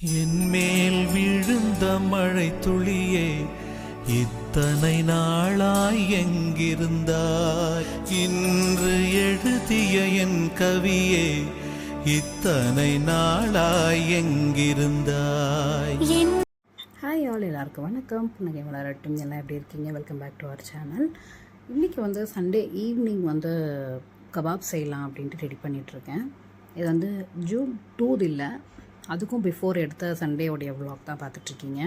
என் மேல் விழுந்த மழை துளியே இத்தனை நாளாய் எங்கிருந்தாய்? இன்று எழுதிய என் கவியே இத்தனை நாளாய் எங்கிருந்தாய்? ஹாய் ஆல் எல்லாருக்கும் வணக்கம். புன்னகை வளரட்டும். எல்லாம் எப்படி இருக்கீங்க? Welcome back to our channel இன்றைக்கி வந்து சண்டே ஈவினிங் வந்து கபாப் செய்யலாம் அப்படின்ட்டு ரெடி பண்ணிகிட்ருக்கேன் இது வந்து ஜூன் டூத் இல்லை. அதுக்கும் பிஃபோர் எடுத்த சண்டேவுடைய vlog தான் பார்த்துட்ருக்கீங்க.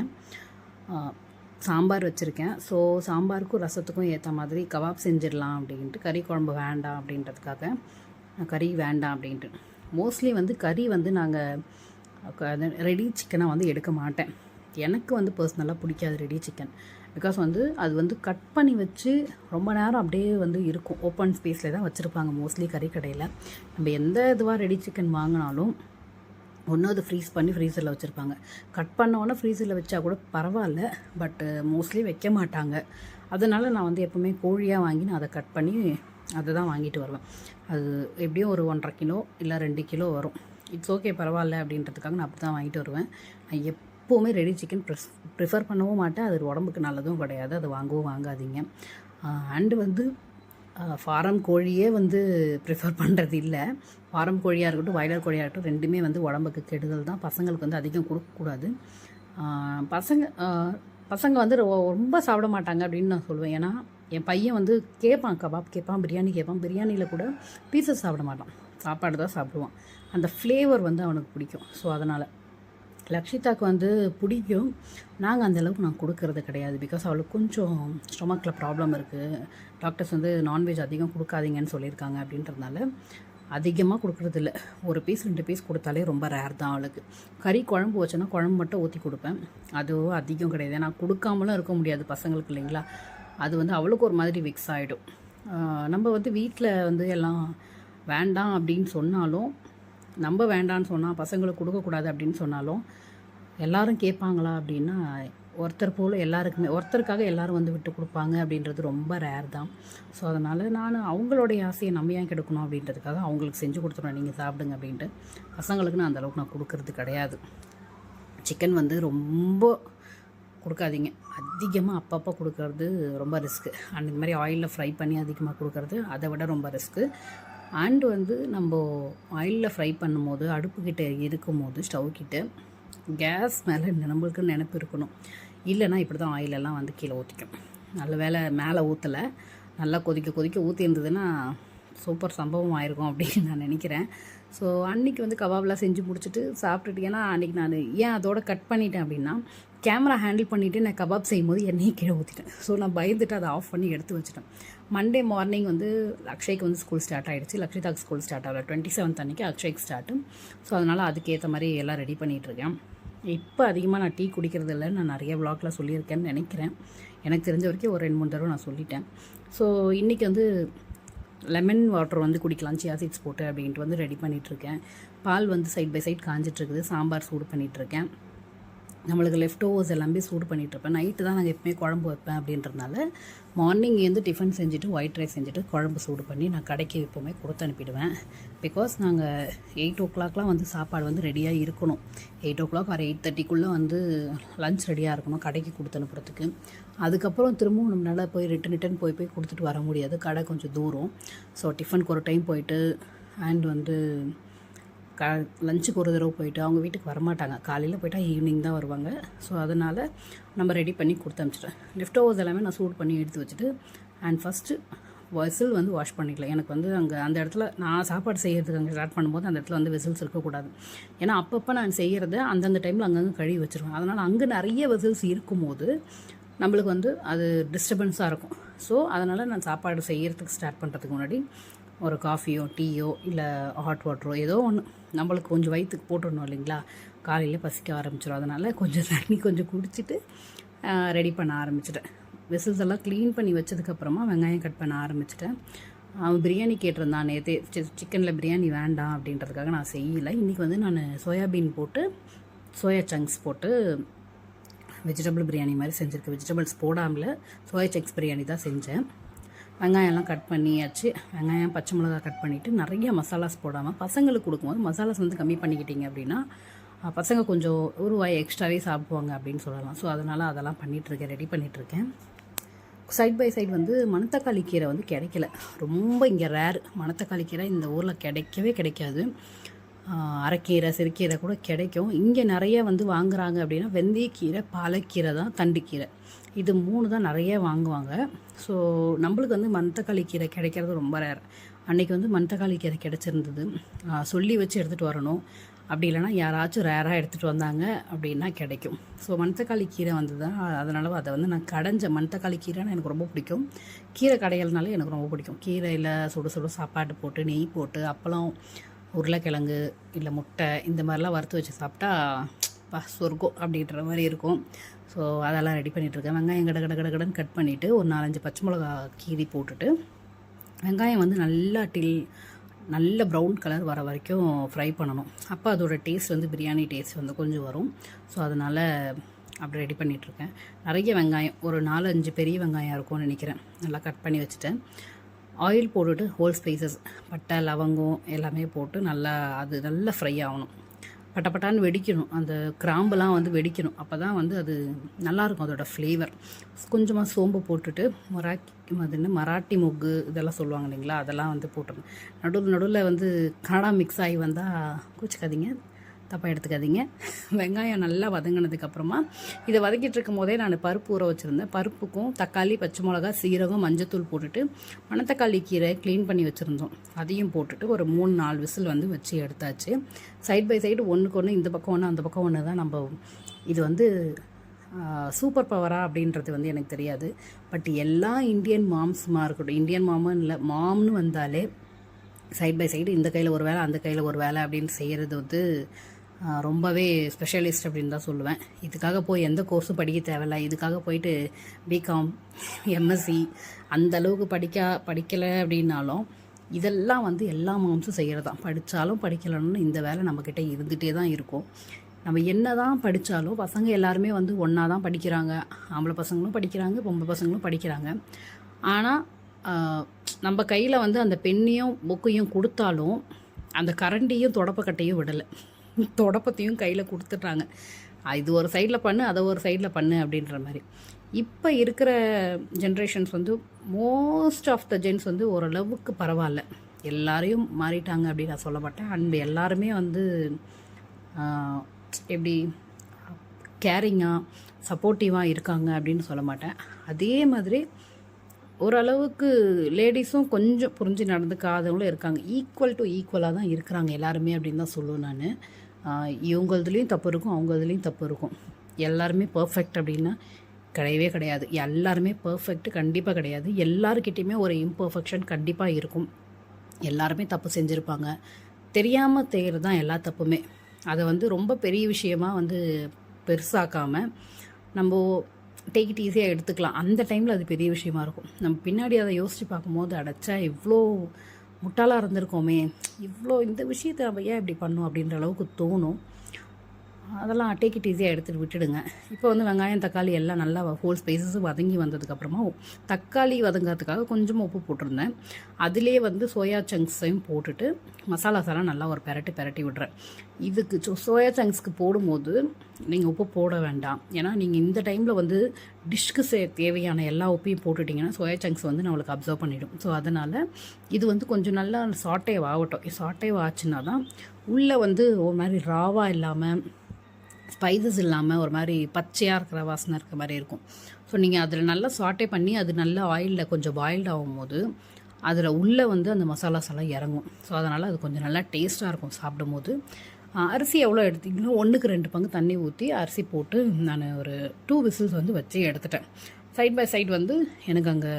சாம்பார் வச்சுருக்கேன். ஸோ சாம்பாருக்கும் ரசத்துக்கும் ஏற்ற மாதிரி கபாப் செஞ்சிடலாம் அப்படின்ட்டு கறி குழம்பு வேண்டாம் அப்படின்றதுக்காக கறி வேண்டாம் அப்படின்ட்டு. மோஸ்ட்லி வந்து கறி வந்து நாங்கள் ரெடி சிக்கனை வந்து எடுக்க மாட்டேன். எனக்கு வந்து பர்சனலாக பிடிக்காது ரெடி சிக்கன் பிகாஸ் வந்து அது வந்து கட் பண்ணி வச்சு ரொம்ப நேரம் அப்படியே வந்து இருக்கும். ஓப்பன் ஸ்பேஸில் தான் வச்சுருப்பாங்க. மோஸ்ட்லி கறி கடையில். நம்ம எந்த இதுவாக ரெடி சிக்கன் வாங்கினாலும் ஒன்று அது ஃப்ரீஸ் பண்ணி ஃப்ரீசரில் வச்சுருப்பாங்க. கட் பண்ணோன்னே ஃப்ரீசரில் வச்சா கூட பரவாயில்ல பட்டு மோஸ்ட்லி வைக்க மாட்டாங்க. அதனால் நான் வந்து எப்போவுமே கோழியாக வாங்கி நான் அதை கட் பண்ணி அதை தான் வாங்கிட்டு வருவேன். அது எப்படியும் ஒரு ஒன்றரை கிலோ இல்லை ரெண்டு கிலோ வரும். இட்ஸ் ஓகே பரவாயில்ல அப்படின்றதுக்காக நான் அப்படி தான் வாங்கிட்டு வருவேன். நான் எப்போவுமே ரெடி சிக்கன் ப்ரிஸ் ப்ரிஃபர் பண்ணவும் மாட்டேன். அது உடம்புக்கு நல்லதும் கிடையாது. அது வாங்கவும் வாங்காதீங்க. அண்டு வந்து ஃபாரம் கோழியே வந்து ப்ரிஃபர் பண்ணுறது இல்லை. ஃபாரம் கோழியாக இருக்கட்டும் வாயிலர் கோழியாக இருக்கட்டும் ரெண்டுமே வந்து உடம்புக்கு கெடுதல் தான். பசங்களுக்கு வந்து அதிகம் கொடுக்கக்கூடாது பசங்க பசங்க வந்து ரொ- ரொம்ப சாப்பிட மாட்டாங்க அப்படின்னு நான் சொல்லுவேன். ஏன்னா என் பையன் வந்து கேட்பான் கபாப் கேட்பான் பிரியாணி கேட்பான் பிரியாணியில் கூட பீசஸ் சாப்பிட மாட்டான். சாப்பாடு தான் சாப்பிடுவான். அந்த ஃப்ளேவர் வந்து அவனுக்கு பிடிக்கும். ஸோ அதனால். லக்ஷிதாவுக்கு வந்து பிடிக்கும். நாங்கள் அந்த அளவுக்கு நான் கொடுக்கறது கிடையாது. பிகாஸ் அவளுக்கு கொஞ்சம் ஸ்டொமக்கில் ப்ராப்ளம் இருக்குது டாக்டர்ஸ் வந்து நான்வெஜ் அதிகம் கொடுக்காதீங்கன்னு சொல்லியிருக்காங்க அப்படின்றதுனால அதிகமாக கொடுக்குறது இல்லை. ஒரு பீஸ் ரெண்டு பீஸ் கொடுத்தாலே ரொம்ப ரேர் தான் அவளுக்கு. கறி குழம்பு வச்சோன்னா குழம்பு மட்டும் ஊற்றி கொடுப்பேன். அதுவும் அதிகம் கிடையாது. ஏன்னா கொடுக்காமலும் இருக்க முடியாது பசங்களுக்கு இல்லைங்களா? அது வந்து அவளுக்கு ஒரு மாதிரி விக்ஸ் ஆகிடும் நம்ம வந்து வீட்டில் வந்து எல்லாம் வேண்டாம் அப்படின்னு சொன்னாலும் நம்ம வேண்டான்னு சொன்னால் பசங்களுக்கு கொடுக்கக்கூடாது அப்படின்னு சொன்னாலும் எல்லாரும் கேட்பாங்களா அப்படின்னா ஒருத்தர் போல் எல்லாருக்குமே ஒருத்தருக்காக எல்லாரும் வந்து விட்டு கொடுப்பாங்க அப்படின்றது ரொம்ப ரேர் தான். ஸோ அதனால் நான் அவங்களுடைய ஆசையை நம்ம ஏன் கெடுக்கணும் அப்படின்றதுக்காக அவங்களுக்கு செஞ்சு கொடுத்துருவேன். நீங்கள் சாப்பிடுங்க அப்படின்ட்டு. பசங்களுக்கு நான் அந்தளவுக்கு நான் கொடுக்கறது கிடையாது. சிக்கன் வந்து ரொம்ப கொடுக்காதீங்க. அதிகமாக அப்பப்போ கொடுக்கறது ரொம்ப ரிஸ்க்கு அந்த மாதிரி ஆயிலில் ஃப்ரை பண்ணி அதிகமாக கொடுக்கறது அதை விட ரொம்ப ரிஸ்க்கு அண்ட் வந்து நம்ம ஆயிலில் ஃப்ரை பண்ணும்போது அடுப்புக்கிட்ட இருக்கும்போது ஸ்டவ் கிட்ட கேஸ் மேலே நம்மளுக்கு நினப்பு இருக்கணும். இல்லைன்னா இப்படி தான் ஆயிலெல்லாம் வந்து கீழே ஊற்றிக்கும் நல்ல வேளை மேலே ஊற்றலை நல்லா கொதிக்க கொதிக்க ஊற்றி இருந்ததுன்னா சூப்பர் சம்பவம் ஆயிருக்கும் அப்படின்னு நான் நினைக்கிறேன். ஸோ அன்றைக்கி வந்து கபாப்லாம் செஞ்சு முடிச்சுட்டு சாப்பிட்டுட்டு ஏன்னா அன்றைக்கி நான் ஏன் அதோட கட் பண்ணிட்டேன் அப்படின்னா கேமரா ஹேண்டில் பண்ணிவிட்டு நான் கபாப் செய்யும்போது எண்ணெயை கீழே ஊற்றிட்டேன் ஸோ நான் பயந்துட்டு அதை ஆஃப் பண்ணி எடுத்து வச்சுட்டேன். மண்டே மார்னிங் வந்து அக்ஷய்க்கு வந்து ஸ்கூல் ஸ்டார்ட் ஆகிடுச்சு லக்ஷிதாக்கு ஸ்கூல் ஸ்டார்ட் ஆகல. டுவெண்ட்டி செவன்த் அன்றைக்கி அக்ஷய்க்கு ஸ்டார்ட்டு ஸோ அதனால் அதுக்கேற்ற மாதிரி எல்லாம் ரெடி பண்ணிகிட்ருக்கேன் இப்போ அதிகமாக நான் டீ குடிக்கிறது இல்லை நான் நிறைய விளாக்ல சொல்லியிருக்கேன்னு நினைக்கிறேன். எனக்கு தெரிஞ்ச வரைக்கும் ஒரு ரெண்டு மூணு தடவை நான் சொல்லிட்டேன். ஸோ இன்றைக்கி வந்து லெமன் வாட்டர் வந்து குடிக்கலாம் சியா சீட்ஸ் போட்டு அப்படின்ட்டு வந்து ரெடி பண்ணிகிட்ருக்கேன் பால் வந்து சைட் பை சைட் காஞ்சிட்ருக்குது சாம்பார் சூடு பண்ணிகிட்ருக்கேன் நம்மளுக்கு லெஃப்ட் ஓவர்ஸ் எல்லாமே சூடு பண்ணிகிட்ருப்பேன் நைட்டு தான் நாங்கள் எப்பவுமே குழம்பு வைப்பேன் அப்படின்றனால மார்னிங் வந்து டிஃபன் செஞ்சுட்டு ஒயிட் ரைஸ் செஞ்சுட்டு குழம்பு சூடு பண்ணி நான் கடைக்கு எப்போவுமே கொடுத்து அனுப்பிடுவேன். பிகாஸ் நாங்கள் எயிட் ஓ கிளாக்லாம் வந்து சாப்பாடு வந்து ரெடியாக இருக்கணும். எயிட் ஓ கிளாக் ஒரு எயிட் தேர்ட்டிக்குள்ளே வந்து லஞ்ச் ரெடியாக இருக்கணும் கடைக்கு கொடுத்து அனுப்புறதுக்கு. அதுக்கப்புறம் திரும்பவும் நம்மளால் போய் ரிட்டன் ரிட்டன் போய் போய் கொடுத்துட்டு வர முடியாது. கடை கொஞ்சம் தூரம். ஸோ டிஃபனுக்கு ஒரு டைம் போயிட்டு அண்ட் வந்து க லஞ்சுக்கு ஒரு தடவை போயிட்டு அவங்க வீட்டுக்கு வரமாட்டாங்க. காலையில் போயிட்டா ஈவினிங் தான் வருவாங்க. ஸோ அதனால் நம்ம ரெடி பண்ணி கொடுத்து அனுப்பிச்சிட்டேன் லெஃப்ட் ஓவர்ஸ் எல்லாமே நான் சூட் பண்ணி எடுத்து வச்சுட்டு அண்ட் ஃபஸ்ட்டு விசில் வந்து வாஷ் பண்ணிக்கலாம். எனக்கு வந்து அங்கே அந்த இடத்துல நான் சாப்பாடு செய்கிறதுக்கு அங்கே ஸ்டார்ட் பண்ணும்போது அந்த இடத்துல வந்து விசில்ஸ் இருக்கக்கூடாது. ஏன்னா அப்பப்போ நான் செய்கிறத அந்தந்த டைமில் அங்கங்கே கழுவி வச்சுருவேன். அதனால் அங்கே நிறைய விசில்ஸ் இருக்கும்போது நம்மளுக்கு வந்து அது டிஸ்டர்பன்ஸாக இருக்கும். ஸோ அதனால் நான் சாப்பாடு செய்கிறதுக்கு ஸ்டார்ட் பண்ணுறதுக்கு முன்னாடி ஒரு காஃபியோ டீயோ இல்லை ஹாட் வாட்டரோ ஏதோ ஒன்று நம்மளுக்கு கொஞ்சம் வயிற்றுக்கு போட்டுடணும் இல்லைங்களா? காலையில் பசிக்க ஆரம்பிச்சிடும் அதனால் கொஞ்சம் தண்ணி கொஞ்சம் குடிச்சிட்டு ரெடி பண்ண ஆரம்பிச்சிட்டேன். விசில்ஸ் எல்லாம் க்ளீன் பண்ணி வச்சதுக்கப்புறமா வெங்காயம் கட் பண்ண ஆரம்பிச்சிட்டேன். அவன் பிரியாணி கேட்டிருந்தான் நேற்று சிக்கனில் பிரியாணி வேண்டாம் அப்படின்றதுக்காக நான் செய்யலை. இன்றைக்கி வந்து நான் சோயாபீன் போட்டு சோயா சங்க்ஸ் போட்டு வெஜிடபிள் பிரியாணி மாதிரி செஞ்சுருக்கேன். வெஜிடபிள்ஸ் போடாமல் சோயா சங்க்ஸ் பிரியாணி தான் செஞ்சேன். வெங்காயம்லாம் கட் பண்ணியாச்சு. வெங்காயம் பச்சை மிளகா கட் பண்ணிவிட்டு நிறைய மசாலாஸ் போடாமல் பசங்களுக்கு கொடுக்கும்போது மசாலாஸ் வந்து கம்மி பண்ணிக்கிட்டீங்க அப்படின்னா பசங்க கொஞ்சம் ஒரு வாய் எக்ஸ்ட்ராவே சாப்பிடுவாங்க அப்படின்னு சொல்லலாம். ஸோ அதனால் அதெல்லாம் பண்ணிகிட்ருக்கேன் ரெடி பண்ணிகிட்ருக்கேன் சைட் பை சைடு வந்து மணத்தக்காளி கீரை வந்து கிடைக்கல. ரொம்ப இங்கே ரேர் மணத்தக்காளி கீரை இந்த ஊரில் கிடைக்கவே கிடைக்காது. அரைக்கீரை சிறுக்கீரை கூட கிடைக்கும். இங்கே நிறைய வந்து வாங்குகிறாங்க அப்படின்னா வெந்தயக்கீரை பாலக்கீரை தான் தண்டுக்கீரை இது மூணு தான் நிறைய வாங்குவாங்க. ஸோ நம்மளுக்கு வந்து மந்தக்காளி கீரை கிடைக்கிறது ரொம்ப ரேர் அன்றைக்கி வந்து மந்தக்காளி கீரை கிடச்சிருந்தது. சொல்லி வச்சு எடுத்துகிட்டு வரணும். அப்படி இல்லைன்னா யாராச்சும் ரேராக எடுத்துகிட்டு வந்தாங்க அப்படின்னா கிடைக்கும். ஸோ மணத்தக்காளி கீரை வந்து தான். அதனால் அதை வந்து நான் கடைஞ்ச மணத்தக்காளி கீரைனா எனக்கு ரொம்ப பிடிக்கும். கீரை கடைகள்னாலே எனக்கு ரொம்ப பிடிக்கும். கீரையில் சுடு சுடு சாப்பாடு போட்டு நெய் போட்டு அப்பளம் உருளைக்கிழங்கு இல்லை முட்டை இந்த மாதிரிலாம் வறுத்து வச்சு சாப்பிட்டா பா சொர்க்கம் அப்படின்ற மாதிரி இருக்கும். ஸோ அதெல்லாம் ரெடி பண்ணிகிட்ருக்கேன் வெங்காயம் கட கட கட கடன்னு கட் பண்ணிவிட்டு ஒரு நாலஞ்சு பச்சை மிளகா கீரி போட்டுட்டு வெங்காயம் வந்து நல்லா டில் நல்ல ப்ரௌன் கலர் வர வரைக்கும் ஃப்ரை பண்ணணும். அப்போ அதோட டேஸ்ட் வந்து பிரியாணி டேஸ்ட் வந்து கொஞ்சம் வரும். ஸோ அதனால் அப்படி ரெடி பண்ணிகிட்ருக்கேன் நிறைய வெங்காயம் ஒரு நாலு அஞ்சு பெரிய வெங்காயம் இருக்கும்னு நினைக்கிறேன். நல்லா கட் பண்ணி வச்சுட்டேன். ஆயில் போட்டுட்டு ஹோல் ஸ்பைசஸ் பட்டை லவங்கம் எல்லாமே போட்டு நல்லா அது நல்லா ஃப்ரை ஆகணும். பட்ட பட்டான்னு வெடிக்கணும். அந்த கிராம்புலாம் வந்து வெடிக்கணும். அப்போ தான் வந்து அது நல்லாயிருக்கும் அதோடய ஃப்ளேவர் கொஞ்சமாக சோம்பு போட்டுட்டு மொராக்கி அது என்ன மராட்டி மொக்கு இதெல்லாம் சொல்லுவாங்க இல்லைங்களா? அதெல்லாம் வந்து போட்டுருங்க நடுவில் நடுவில் வந்து கனடா மிக்ஸ் ஆகி வந்தால் கூச்சிக்காதீங்க. தப்பாக எடுத்துக்காதீங்க. வெங்காயம் நல்லா வதங்கினதுக்கப்புறமா இதை வதக்கிட்டு இருக்கும் போதே நான் பருப்பு ஊற வச்சுருந்தேன். பருப்புக்கும் தக்காளி பச்சை மிளகா சீரகம் மஞ்சத்தூள் போட்டுட்டு மணத்தக்காளி கீரை க்ளீன் பண்ணி வச்சுருந்தோம். அதையும் போட்டுட்டு ஒரு மூணு நாலு விசில் வந்து வச்சு எடுத்தாச்சு. சைட் பை சைடு ஒன்றுக்கு ஒன்று இந்த பக்கம் ஒன்று அந்த பக்கம் ஒன்று தான் நம்ம இது வந்து சூப்பர் பவரா அப்படின்றது வந்து எனக்கு தெரியாது. பட் எல்லா இந்தியன் மாம்ஸுமா இருக்கட்டும் இந்தியன் மாமன் இல்லை மாம்னு வந்தாலே சைட் பை சைடு இந்த கையில் ஒரு வேலை அந்த கையில் ஒரு வேலை அப்படின்னு செய்கிறது வந்து ரொம்பவே ஸ்பெஷலிஸ்ட் அப்படின்னு தான் சொல்லுவேன். இதுக்காக போய் எந்த கோர்ஸும் படிக்க தேவையில்ல. இதுக்காக போயிட்டு பிகாம் எம்எஸ்சி அந்த அளவுக்கு படிக்க படிக்கலை அப்படின்னாலும் இதெல்லாம் வந்து எல்லா மாம்ஸும் செய்கிறது தான் படித்தாலும் படிக்கலன்னு இந்த வேலை நம்மக்கிட்ட இருந்துகிட்டே தான் இருக்கும். நம்ம என்ன தான் படித்தாலும் பசங்க எல்லாருமே வந்து ஒன்றா தான் படிக்கிறாங்க. ஆம்பளை பசங்களும் படிக்கிறாங்க பொம்பளை பசங்களும் படிக்கிறாங்க. ஆனால் நம்ம கையில் வந்து அந்த பெண்ணையும் புக்கையும் கொடுத்தாலும் அந்த கரண்டியும் தொடப்பக்கட்டையும் விடலை. தொடப்பத்தையும் கையில் கொடுத்துட்றாங்க. இது ஒரு சைடில் பண்ணு அதை ஒரு சைடில் பண்ணு அப்படின்ற மாதிரி. இப்போ இருக்கிற ஜென்ரேஷன்ஸ் வந்து மோஸ்ட் ஆஃப் த ஜென்ஸ் வந்து ஓரளவுக்கு பரவாயில்ல. எல்லாரையும் மாறிட்டாங்க அப்படின்னு நான் சொல்ல மாட்டேன் அண்ட் எல்லாருமே வந்து எப்படி கேரிங்காக சப்போர்ட்டிவாக இருக்காங்க அப்படின்னு சொல்ல மாட்டேன் அதே மாதிரி ஓரளவுக்கு லேடிஸும் கொஞ்சம் புரிஞ்சு நடந்துக்காதவங்களும் இருக்காங்க. ஈக்குவல் டு ஈக்குவலாக தான் இருக்கிறாங்க எல்லாருமே அப்படின்னு தான் சொல்லுவேன் நான். இவங்களதுலேயும் தப்பு இருக்கும் அவங்களதுலேயும் தப்பு இருக்கும். எல்லாருமே பர்ஃபெக்ட் அப்படின்னா கிடையவே கிடையாது. எல்லாருமே பர்ஃபெக்ட் கண்டிப்பாக கிடையாது. எல்லாருக்கிட்டேயுமே ஒரு இம்பர்ஃபெக்ஷன் கண்டிப்பாக இருக்கும். எல்லாருமே தப்பு செஞ்சுருப்பாங்க. தெரியாமல் செய்கிறது தான் எல்லா தப்புமே. அதை வந்து ரொம்ப பெரிய விஷயமா வந்து பெருசாக்காமல் நம்ம டேக் இட் ஈஸியாக எடுத்துக்கலாம். அந்த டைமில் அது பெரிய விஷயமா இருக்கும். நம்ம பின்னாடி அதை யோசித்து பார்க்கும்போது அடைச்சா இவ்வளோ முட்டாளாக இருந்திருக்கோமே. இவ்வளோ இந்த விஷயத்தை நம்ம ஏன் இப்படி பண்ணோம் அப்படின்ற அளவுக்கு தோணும். அதெல்லாம் டேக் ஈஸியாக எடுத்துகிட்டு விட்டுடுங்க. இப்போ வந்து வெங்காயம் தக்காளி எல்லாம் நல்லா ஹோல் ஸ்பைசஸும் வதங்கி வந்ததுக்கப்புறமா தக்காளி வதங்கிறதுக்காக கொஞ்சமாக உப்பு போட்டிருந்தேன். அதிலே வந்து சோயா சங்க்ஸையும் போட்டுட்டு மசாலாஸெல்லாம் நல்லா ஒரு பெரட்டி பெரட்டி விடுறேன். இதுக்கு சோ- சோயா சங்க்ஸ்க்கு போடும்போது நீங்கள் உப்பு போட வேண்டாம். ஏன்னா நீங்கள் இந்த டைமில் வந்து டிஷ்க்கு சே தேவையான எல்லா உப்பையும் போட்டுட்டிங்கன்னா சோயா சங்க்ஸ் வந்து நம்மளுக்கு அப்சர்வ் பண்ணிவிடும் ஸோ அதனால் இது வந்து கொஞ்சம் நல்லா சாட்டேவ் ஆகட்டும். சாட்டேவ் ஆச்சுன்னா தான் உள்ளே வந்து ஒரு மாதிரி ராவாக இல்லாமல் ஸ்பைசஸ் இல்லாமல் ஒரு மாதிரி பச்சையாக இருக்கிற வாசனை இருக்கிற மாதிரி இருக்கும். ஸோ நீங்கள் அதில் நல்லா சாட்டே பண்ணி அது நல்லா ஆயிலில் கொஞ்சம் பாயில்ட் ஆகும்போது அதில் உள்ளே வந்து அந்த மசாலாஸ் எல்லாம் இறங்கும். ஸோ அதனால் அது கொஞ்சம் நல்லா டேஸ்ட்டாக இருக்கும் சாப்பிடும்போது. அரிசி எவ்வளோ எடுத்திங்களோ ஒன்றுக்கு ரெண்டு பங்கு தண்ணி ஊற்றி அரிசி போட்டு நான் ஒரு டூ விசில்ஸ் வந்து வச்சு எடுத்துட்டேன். சைட் பை சைடு வந்து எனக்கு அங்கே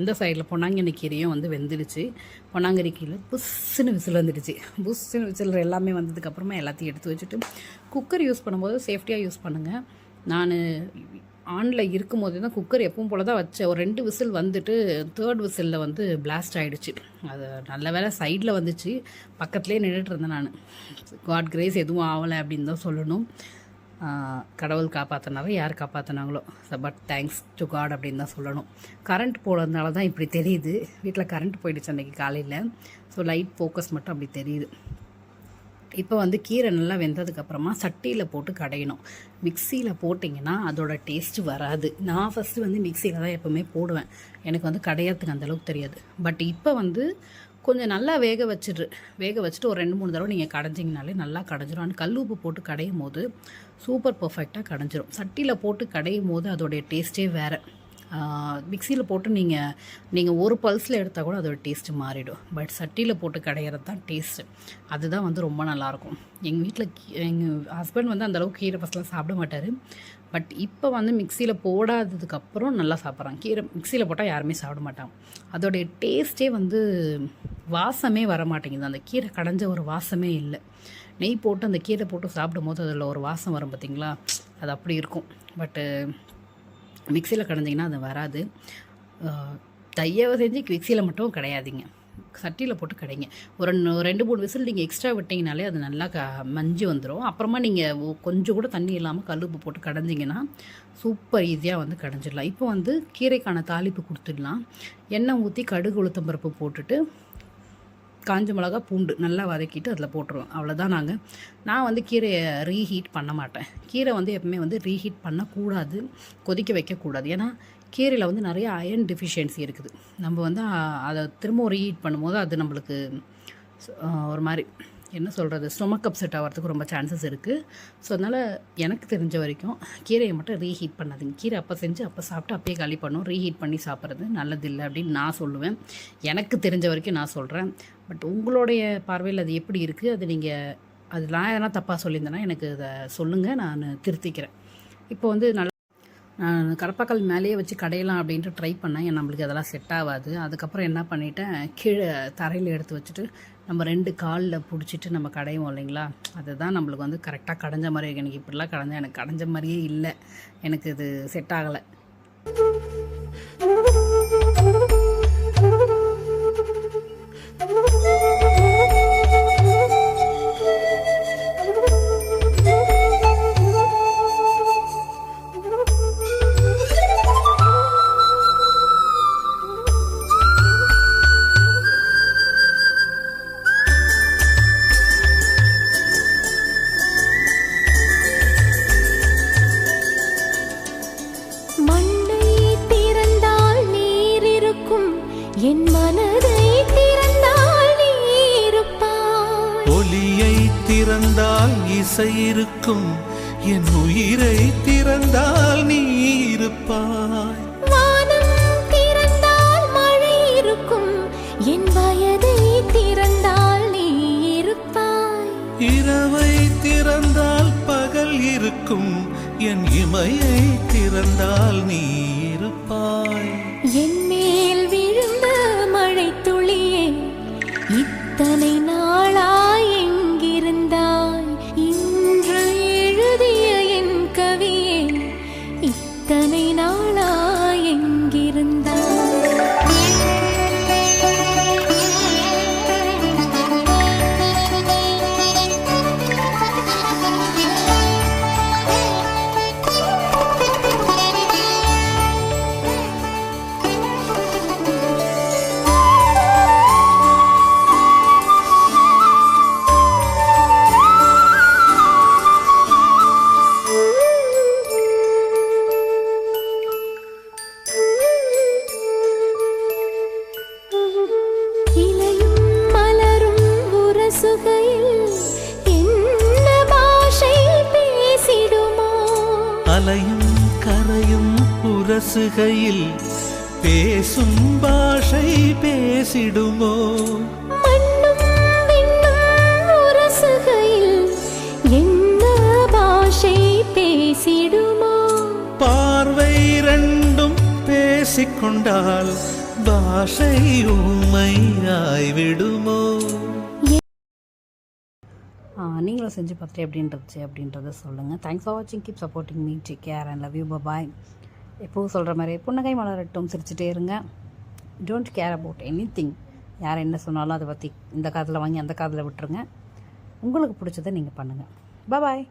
இந்த சைடில் பொன்னாங்கண்ணி கீரையும் வந்து வெந்துடுச்சு. பொன்னாங்கண்ணி கீரை புஸ்ஸுன்னு விசில் வந்துடுச்சு. புஸ்ஸுன்னு விசில் எல்லாமே வந்ததுக்கப்புறமா எல்லாத்தையும் எடுத்து வச்சுட்டு குக்கர் யூஸ் பண்ணும்போது சேஃப்டியாக யூஸ் பண்ணுங்கள் நான் ஆனில் இருக்கும்போது தான் குக்கர் எப்பவும் போல தான் வச்சேன். ஒரு ரெண்டு விசில் வந்துட்டு தேர்ட் விசிலில் வந்து பிளாஸ்ட் ஆகிடுச்சு அது நல்ல வேளை சைடில் வந்துச்சு. பக்கத்துலேயே நின்றுட்டு இருந்தேன் நான். காட் கிரேஸ் எதுவும் ஆகலை அப்படின்னு தான் சொல்லணும். கடவுள் காப்பாற்றினாரோ யார் காப்பாற்றினாங்களோ பட் தேங்க்ஸ் டு காட் அப்படின்னு தான் சொல்லணும். கரண்ட் போனதுனால தான் இப்படி தெரியுது. வீட்டில் கரண்ட் போயிடுச்சு அன்றைக்கி காலையில். ஸோ லைட் ஃபோக்கஸ் மட்டும் அப்படி தெரியுது. இப்போ வந்து கீரை நல்லா வெந்ததுக்கப்புறமா சட்டியில் போட்டு கடையணும். மிக்சியில் போட்டிங்கன்னா அதோட டேஸ்ட் வராது. நான் ஃபஸ்ட்டு வந்து மிக்சியில் தான் எப்போவுமே போடுவேன். எனக்கு வந்து கடையிறதுக்கு அந்தளவுக்கு தெரியாது. பட் இப்போ வந்து கொஞ்சம் நல்லா வேக வச்சிடு வேக வச்சுட்டு ஒரு ரெண்டு மூணு தடவை நீங்கள் கடைஞ்சிங்கனாலே நல்லா கடைஞ்சிரும். ஆனால் கல் உப்பு போட்டு கடையும் போது சூப்பர் பர்ஃபெக்டாக கடைஞ்சிரும். சட்டியில் போட்டு கடையும் போது அதோடைய டேஸ்ட்டே வேறு. மிக்சியில் போட்டு நீங்கள் நீங்கள் ஒரு பல்ஸில் எடுத்தால் கூட அதோட டேஸ்ட்டு மாறிடும். பட் சட்டியில் போட்டு கடையிறது தான் டேஸ்ட்டு அதுதான் வந்து ரொம்ப நல்லாயிருக்கும் எங்கள் வீட்டில் எங்கள் ஹஸ்பண்ட் வந்து அந்தளவுக்கு கீரை பசலாம் சாப்பிட மாட்டார். பட் இப்போ வந்து மிக்சியில் போடாததுக்கப்புறம் நல்லா சாப்பிட்றாங்க கீரை மிக்சியில் போட்டால் யாருமே சாப்பிட மாட்டாங்க அதோடைய டேஸ்ட்டே வந்து வாசமே வர மாட்டேங்குது அந்த கீரை கடைஞ்ச ஒரு வாசமே இல்லை. நெய் போட்டு அந்த கீரை போட்டு சாப்பிடும் போது அதில் ஒரு வாசம் வரும் பார்த்தீங்களா? அது அப்படி இருக்கும். பட்டு மிக்சியில் கடைஞ்சிங்கன்னா அது வராது. அஹ், தயவு செஞ்சு மிக்சியில் மட்டும் கிடையாதுங்க. சட்டியில் போட்டு கடைங்க. ஒரு ரெண்டு- ரெண்டு மூணு விசில் நீங்கள் எக்ஸ்ட்ரா விட்டிங்கனாலே அது நல்லா க மஞ்சு வந்துடும் அப்புறமா நீங்கள் கொஞ்சம் கூட தண்ணி இல்லாமல் கல்லுப்பு போட்டு கடைஞ்சிங்கன்னா சூப்பர் ஈஸியாக வந்து கடைஞ்சிடலாம். இப்போ வந்து கீரைக்கான தாளிப்பு கொடுத்துடலாம். எண்ணெய் ஊற்றி கடுகு உளுத்தம்பருப்பு போட்டுட்டு காஞ்ச மிளகா பூண்டு நல்லா வதக்கிட்டு அதில் போட்டுருவோம். அவ்வளோதான் நாங்கள் நான் வந்து கீரையை ரீஹீட் பண்ண மாட்டேன். கீரை வந்து எப்பவுமே வந்து ரீஹீட் பண்ணக்கூடாது கொதிக்க வைக்கக்கூடாது. ஏன்னா கீரையில் வந்து நிறைய அயர்ன் டெஃபிஷியன்சி இருக்குது. நம்ம வந்து அதை திரும்ப ரீஹீட் பண்ணும்போது அது நம்மளுக்கு ஒரு மாதிரி என்ன சொல்கிறது ஸ்டொமக் அப்செட் ஆகிறதுக்கு ரொம்ப சான்சஸ் இருக்குது ஸோ அதனால் எனக்கு தெரிஞ்ச வரைக்கும் கீரையை மட்டும் ரீஹீட் பண்ணாதுங்க. கீரை அப்போ செஞ்சு அப்போ சாப்பிட்டு அப்பயே காலி பண்ணும். ரீஹீட் பண்ணி சாப்பிட்றது நல்லதில்லை அப்படின்னு நான் சொல்லுவேன். எனக்கு தெரிஞ்ச வரைக்கும் நான் சொல்கிறேன் பட் உங்களுடைய பார்வையில் அது எப்படி இருக்குது அது நீங்கள் அது நான் எதனா தப்பாக சொல்லியிருந்தேன்னா எனக்கு அதை சொல்லுங்கள் நான் திருத்திக்கிறேன். இப்போ வந்து நல்ல நான் கடப்பாக்கல் மேலேயே வச்சு கடையலாம் அப்படின்ட்டு ட்ரை பண்ணேன். ஏன் நம்மளுக்கு அதெல்லாம் செட் ஆகாது. அதுக்கப்புறம் என்ன பண்ணிட்டேன்? கீழே தரையில் எடுத்து வச்சுட்டு நம்ம ரெண்டு காலில் பிடிச்சிட்டு நம்ம கடைவோம் இல்லைங்களா? அதுதான் நம்மளுக்கு வந்து கரெக்டாக கடைஞ்ச மாதிரி எனக்கு இப்படிலாம் கடைஞ்சா எனக்கு கடைஞ்ச மாதிரியே இல்லை. எனக்கு இது செட் ஆகலை. இசை இருக்கும். என் உயிரை திறந்தால் நீ இருப்பாய். வானம் திறந்தால் மழை இருக்கும். என் வயதை திறந்தால் நீ இருப்பாய். இரவை திறந்தால் பகல் இருக்கும். என் இமையை திறந்தால் நீ இருப்பாய். என் உரசுகையில் பேசும் பாஷை பேசிடுமோ? மண்ணும் விண்ணும் உரசுகையில் என்ன பாஷை பேசிடுமோ? பார்வை ரெண்டும் பேசிக்கொண்டால் பாஷை ஊமையாய் விடுமோ? நீங்களும் செஞ்சு பார்த்துட்டு எப்படி இருந்துச்சு அப்படின்றத சொல்லுங்கள் தேங்க்ஸ் ஃபார் வாட்சிங் keep supporting me take care and love you bye எப்போவும் சொல்கிற மாதிரி புன்னகை மலரட்டும் சிரிச்சுட்டே இருங்க. Don't care about anything யார் என்ன சொன்னாலும் அதை பற்றி இந்த காதில் வாங்கி அந்த காதில் விட்டுருங்க. உங்களுக்கு பிடிச்சதை நீங்கள் பண்ணுங்கள் பாய்